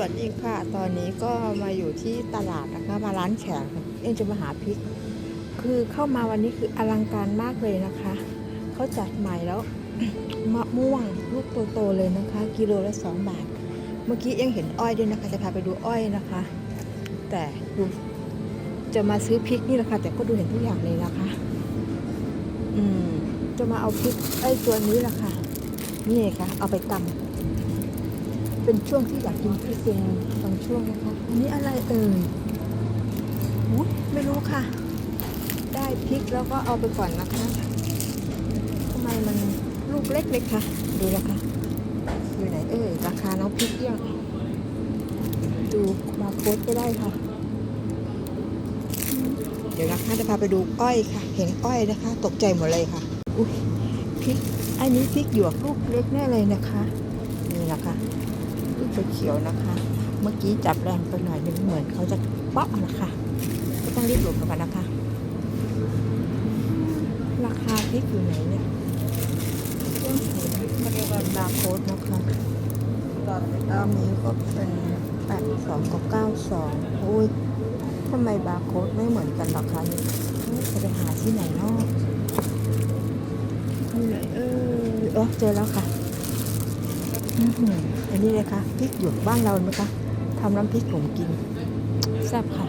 วัสดีค่ะ ตอนนี้ก็มาอยู่ที่ตลาดนะคะ มาร้านแขกเอ็งจะมาหาพริก คือเข้ามาวันนี้คืออลังการมากเลยนะคะ เขาจัดใหม่แล้วมะม่วงลูกโตๆเลยนะคะ กิโลละสองบาท เมื่อกี้ยังเห็นอ้อยด้วยนะคะ จะพาไปดูอ้อยนะคะ แต่ดูจะมาซื้อพริกนี่แหละค่ะ แต่ก็ดูเห็นทุกอย่างเลยนะคะ อืม จะมาเอาพริกไอ้ตัวนี้แหละค่ะ นี่ไงค่ะ เอาไปตำ เป็นช่วงที่อยากกินพริกเป็นบางช่วงนะคะอันนี้อะไรเอ่ยอุ๊ยไม่รู้ค่ะ ได้พริกแล้วก็เอาไปก่อนนะคะทำไมมันลูกเล็กเลยค่ะดูนะคะอยู่ไหนเอ่ยราคาน้องพริกเยี่ยงดูมาโค้ดก็ได้ค่ะเดี๋ยวนะคะจะพาไปดูอ้อยค่ะ เห็นอ้อยนะคะ ตกใจหมดเลยค่ะอุ้ยพริกอันนี้พริกหยวกลูกเล็กแน่เลยนะคะ นี่นะคะ ลูกเขียวๆนะคะ เมื่อกี้จับแรงไปหน่อยหนึงเหมือนเขาจะเปาะนะคะ ก็ต้องรีบหลบกันนะคะ ราคาพริกอยู่ไหนเนี่ยเครื่องเขียนไม่ได้วันบาร์โค้ดนะคะตอนนี้ก็เป็นแปดสองกับเก้าสองโอ้ยทำไมบาร์โค้ดไม่เหมือนกันราคานี้จะไปหาที่ไหนนาะที่ไหนเออเออเจอแล้วค่ะ อันนี้เลยค่ะพริกหยวกบ้านเราไหมคะทำน้ำพริกผมกินแซ่บค่ะ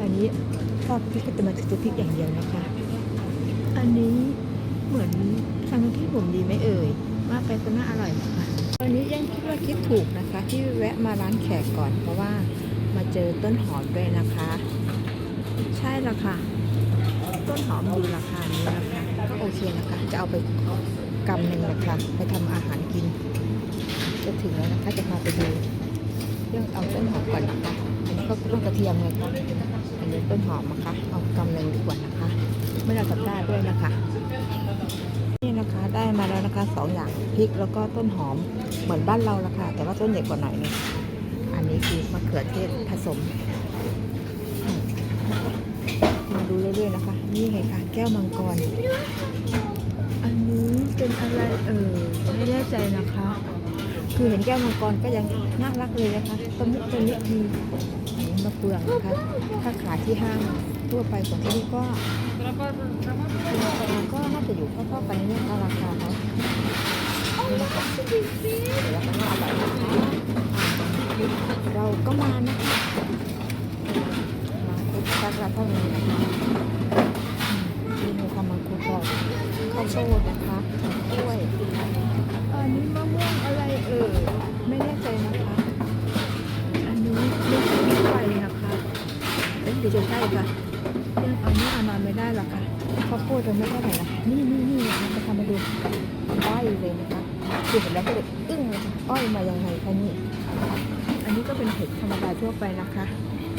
อันนี้ชอบพริกก็จะมาซื้อพริกอย่างเดียวนะคะ อันนี้เหมือนทำน้ำพริกผมดีไหมเอ่ยว่าไปก็น่าอร่อยนะคะตอนนี้ยังคิดว่าคิดถูกนะคะ ที่แวะมาร้านแขกก่อน เพราะว่ามาเจอต้นหอมด้วยนะคะ ใช่ละค่ะ ต้นหอมดูราคานี้นะคะก็โอเคนะคะ จะเอาไปกำหนึ่งนะคะ ไปทำอาหารกิน ถึงแล้วนะคะจะพาไปดูเรื่องเอาต้นหอมก่อนนะคะอันนี้ก็ต้นกระเทียมเลยค่ะอันนี้ต้นหอมนะคะ เอากำหนึ่งดีกว่านะคะไม่ได้กับได้ด้วยนะคะ นี่นะคะได้มาแล้วนะคะสองอย่างพริกแล้วก็ต้นหอมเหมือนบ้านเราละค่ะ แต่ว่าต้นใหญ่กว่าหน่อยนึงอันนี้คือมะเขือเทศผสมมมาดูเรื่อยๆนะคะ นี่ไงคะแก้วมังกรอันนี้เป็นอะไรเออไม่แน่ใจนะคะ คือเห็นแก้วมังกรก็ยังน่ารักเลยนะคะต้นนี้ต้นนี้มีมะเฟืองนะคะ ถ้าขายที่ห้างทั่วไปของที่นี่ก็ก็น่าจะอยู่เท่าๆกันนี่ค่ะราคาเขาเดี๋ยวมันน่าอร่คะเราก็มานะคะมาคุกซักละเท่านี้นะคะ เอ๊ะเดี๋ยวจะใช่ค่ะยังอานี้เอามาไม่ได้หรอกค่ะข้าวโพดจะไม่เท่าไหร่นะคะนี่นี่นี่เราจะทำมาดูอ้อยเลยนะคะคือเห็นแล้วก็เลยอึ้งเลยค่ะอ้อยมายังไงคะนี่อันนี้ก็เป็นเห็ดธรรมดาทั่วไปนะคะ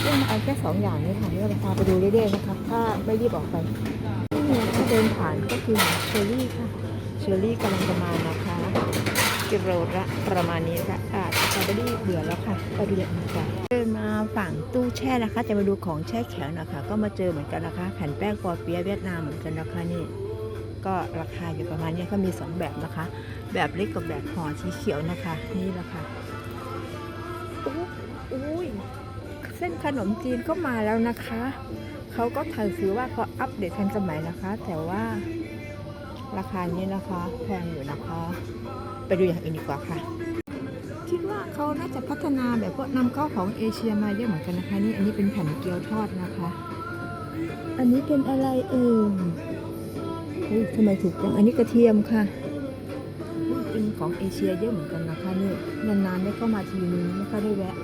เรื่องมาเอาแค่สองอย่างนี้ค่ะเดี๋ยวเราพาไปดูเรื่อยๆนะคะถ้าไม่รีบออกไปนี่ถ้าเดินผ่านก็คือเชอรี่ค่ะเชอรี่กำลังจะมานะคะ กิโลละประมาณนี้ค่ะอ่าสตรอเบอรี่เบื่อแล้วค่ะไปดูอย่างอื่นกันเดินมาฝั่งตู้แช่นะคะ จะมาดูของแช่แข็งนะคะ ก็มาเจอเหมือนกันนะคะ แผ่นแป้งปอเปี๊ยะเวียดนามเหมือนกันนะคะนี่ ก็ราคาอยู่ประมาณนี้เขามีสองแบบนะคะ แบบเล็กกับแบบห่อสีเขียวนะคะ นี่แหละค่ะโอ้อุ้ยเส้นขนมจีนก็มาแล้วนะคะ เขาก็ถือว่าเขาอัปเดตทันสมัยนะคะ แต่ว่า ราคานี้นะคะแพงอยู่นะคะ ไปดูอย่างอื่นดีกว่าค่ะ คิดว่าเขาน่าจะพัฒนาแบบพวกนำเข้าของเอเชียมาเยอะเหมือนกันนะคะนี่อันนี้เป็นแผ่นเกี๊ยวทอดนะคะ อันนี้เป็นอะไรเอ่ยทำไมถูกจังอันนี้กระเทียมค่ะเป็นของเอเชียเยอะเหมือนกันนะคะนี่นานๆได้เข้ามาทีนึงไม่ค่อยได้แวะ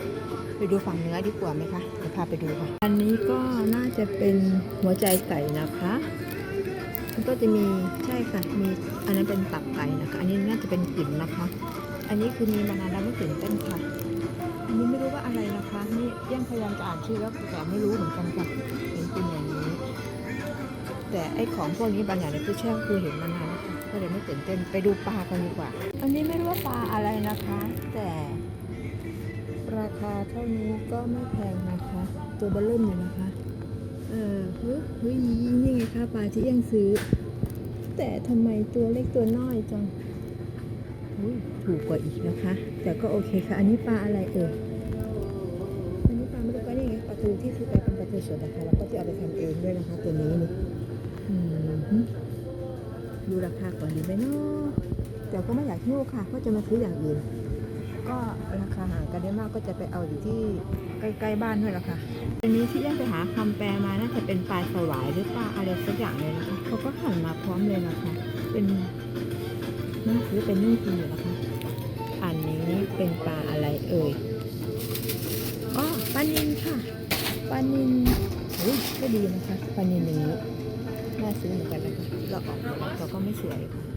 ไปดูฝั่งเนื้อดีกว่าไหมคะเดี๋ยวพาไปดูค่ะ อันนี้ก็น่าจะเป็นหัวใจไก่นะคะ มันก็จะมีใช่ค่ะมีอันนั้นเป็นตับไก่นะคะ อันนี้น่าจะเป็นกลิ่นนะคะ อันนี้คือมีมานานแล้วไม่ตื่นเต้นค่ะ อันนี้ไม่รู้ว่าอะไรนะคะ นี่ยังพยายามจะอ่านชื่อแล้วแต่ไม่รู้เหมือนกันค่ะเห็นเป็นอย่างนี้ แต่ไอของพวกนี้บางอย่างในตู้แช่ก็คือเห็นมานานแล้วค่ะก็เลยไม่ตื่นเต้นไปดูปลากันดีกว่า อันนี้ไม่รู้ว่าปลาอะไรนะคะ แต่ราคาเท่านี้ก็ไม่แพงนะคะ ตัวเบลเริ่มอยู่นะคะ เออเฮ้ยเฮ้ยนี่ไงคะปลาที่ยังซื้อ แต่ทำไมตัวเล็กตัวน้อยจังถูกกว่าอีกนะคะ แต่ก็โอเคค่ะ อันนี้ปลาอะไรเอ่ยที่ไปเป็นประเทศสวนะคะแล้วก็ที่เอาไปทำเองด้วยนะคะตัวนี้นี่ดูราคาก่อนดีไหมเนาะแต่ก็ไม่อยากหิ้วค่ะ ก็จะมาซื้ออย่างอื่น ก็ราคาห่างกันได้มากก็จะไปเอาอยู่ที่ใกล้ๆบ้านด้วยละค่ะอันนี้ที่ยังไปหาคำแปลมาน่าจะเป็นปลาสวายหรือปลาอะไรสักอย่างเลยนะคะเขาก็หั่นมาพร้อมเลยนะคะ เป็นน่าซื้อเป็นนึ่งกินอยู่นะคะ อันนี้เป็นปลาอะไรเอ่ยอ๋อปลานินค่ะปลานินโอ้ยก็ดีนะคะปลานินอย่างนี้น่าซื้อเหมือนกันนะคะเราออกมาแล้วเราก็ไม่สวยค่ะ